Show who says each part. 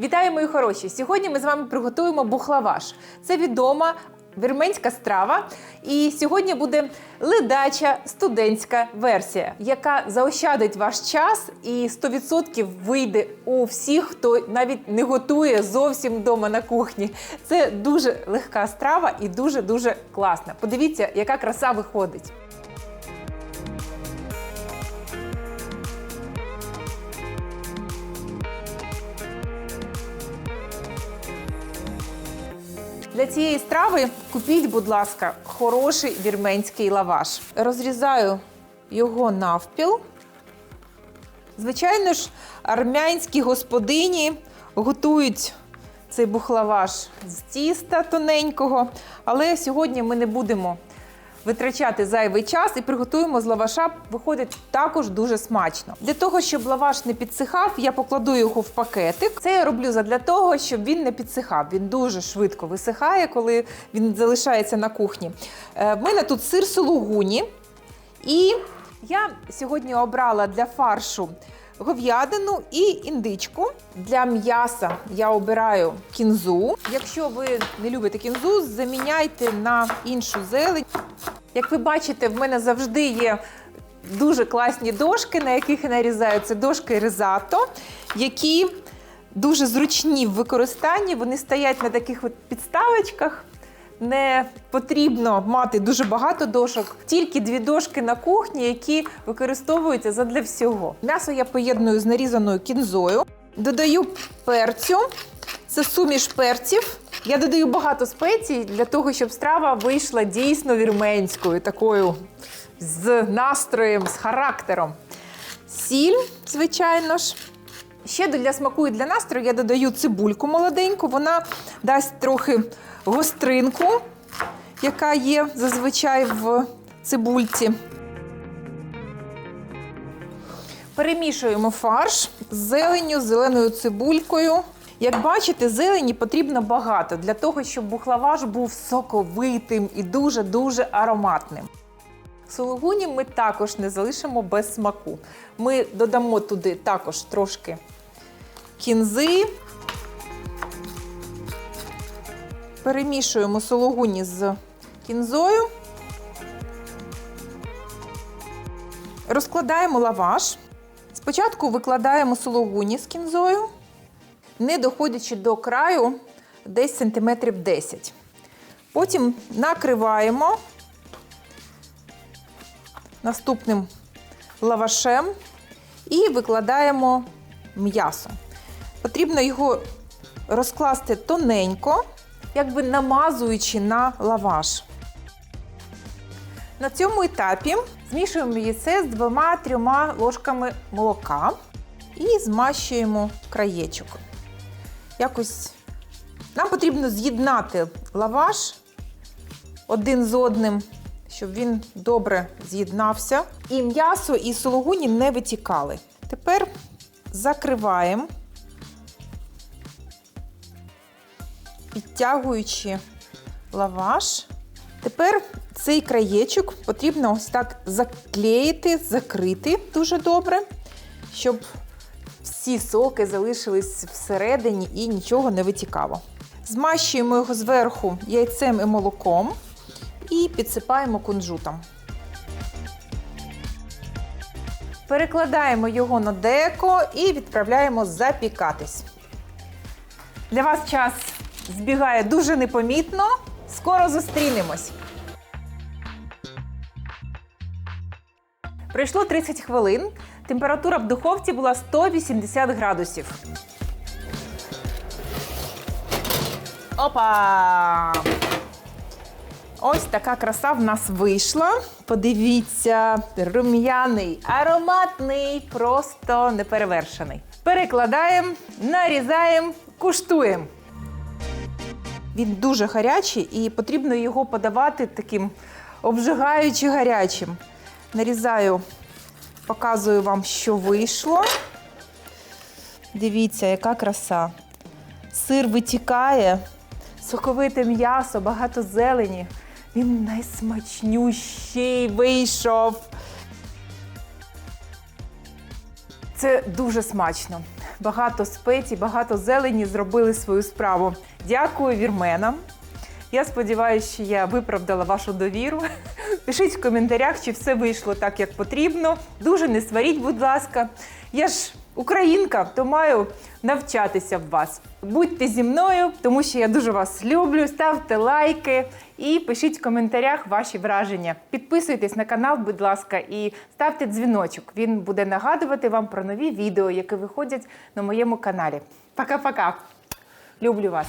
Speaker 1: Вітаю, мої хороші! Сьогодні ми з вами приготуємо бухлаваш. Це відома вірменська страва. І сьогодні буде ледача студентська версія, яка заощадить ваш час і 100% вийде у всіх, хто навіть не готує зовсім вдома на кухні. Це дуже легка страва і дуже дуже класна. Подивіться, яка краса виходить. Для цієї страви купіть, будь ласка, хороший вірменський лаваш. Розрізаю його навпіл. Звичайно ж, армянські господині готують цей бухлаваш з тіста тоненького, але сьогодні ми не будемо витрачати зайвий час і приготуємо з лаваша. Виходить також дуже смачно. Для того, щоб лаваш не підсихав, я покладу його в пакетик. Це я роблю для того, щоб він не підсихав. Він дуже швидко висихає, коли він залишається на кухні. Е, В мене тут сир сулугуні. І я сьогодні обрала для фаршу говядину і індичку. Для м'яса я обираю кінзу. Якщо ви не любите кінзу, заміняйте на іншу зелень. Як ви бачите, в мене завжди є дуже класні дошки, на яких я нарізаю. Це дошки ризато, які дуже зручні в використанні. Вони стоять на таких от підставочках. Не потрібно мати дуже багато дошок, тільки дві дошки на кухні, які використовуються задля всього. М'ясо я поєдную з нарізаною кінзою, додаю перцю, це суміш перців. Я додаю багато спецій для того, щоб страва вийшла дійсно вірменською, такою з настроєм, з характером. Сіль, звичайно ж. Ще для смаку і для настрою я додаю цибульку молоденьку. Вона дасть трохи гостринку, яка є зазвичай в цибульці. Перемішуємо фарш з зеленню, з зеленою цибулькою. Як бачите, зелені потрібно багато для того, щоб бухлаваш був соковитим і дуже-дуже ароматним. Сулугуні ми також не залишимо без смаку. Ми додамо туди також трошки кінзи. Перемішуємо сулугуні з кінзою. Розкладаємо лаваш. Спочатку викладаємо сулугуні з кінзою, не доходячи до краю десь сантиметрів 10. Потім накриваємо наступним лавашем і викладаємо м'ясо. Потрібно його розкласти тоненько, якби намазуючи на лаваш. На цьому етапі змішуємо яйце з двома-трьома ложками молока і змащуємо краєчок. Якось нам потрібно з'єднати лаваш один з одним, щоб він добре з'єднався. І м'ясо і сологуні не витікали. Тепер закриваємо, підтягуючи лаваш. Тепер цей краєчок потрібно ось так заклеїти, закрити дуже добре, щоб всі соки залишились всередині і нічого не витікало. Змащуємо його зверху яйцем і молоком і підсипаємо кунжутом. Перекладаємо його на деко і відправляємо запікатись. Для вас час збігає дуже непомітно. Скоро зустрінемось. Пройшло 30 хвилин. Температура в духовці була 180 градусів. Опа! Ось така краса в нас вийшла. Подивіться, рум'яний, ароматний, просто неперевершений. Перекладаємо, нарізаємо, куштуємо. Він дуже гарячий і потрібно його подавати таким обжигаючи гарячим. Нарізаю, показую вам, що вийшло. Дивіться, яка краса. Сир витікає, соковите м'ясо, багато зелені. Він найсмачнющий вийшов. Це дуже смачно. багато спецій, багато зелені зробили свою справу. Дякую вірменам. Я сподіваюся, що я виправдала вашу довіру. Пишіть в коментарях, чи все вийшло так, як потрібно. Дуже не сваріть, будь ласка. Я ж українка, то маю навчатися в вас. Будьте зі мною, тому що я дуже вас люблю. Ставте лайки і пишіть в коментарях ваші враження. Підписуйтесь на канал, будь ласка, і ставте дзвіночок. Він буде нагадувати вам про нові відео, які виходять на моєму каналі. Пока-пока. Люблю вас.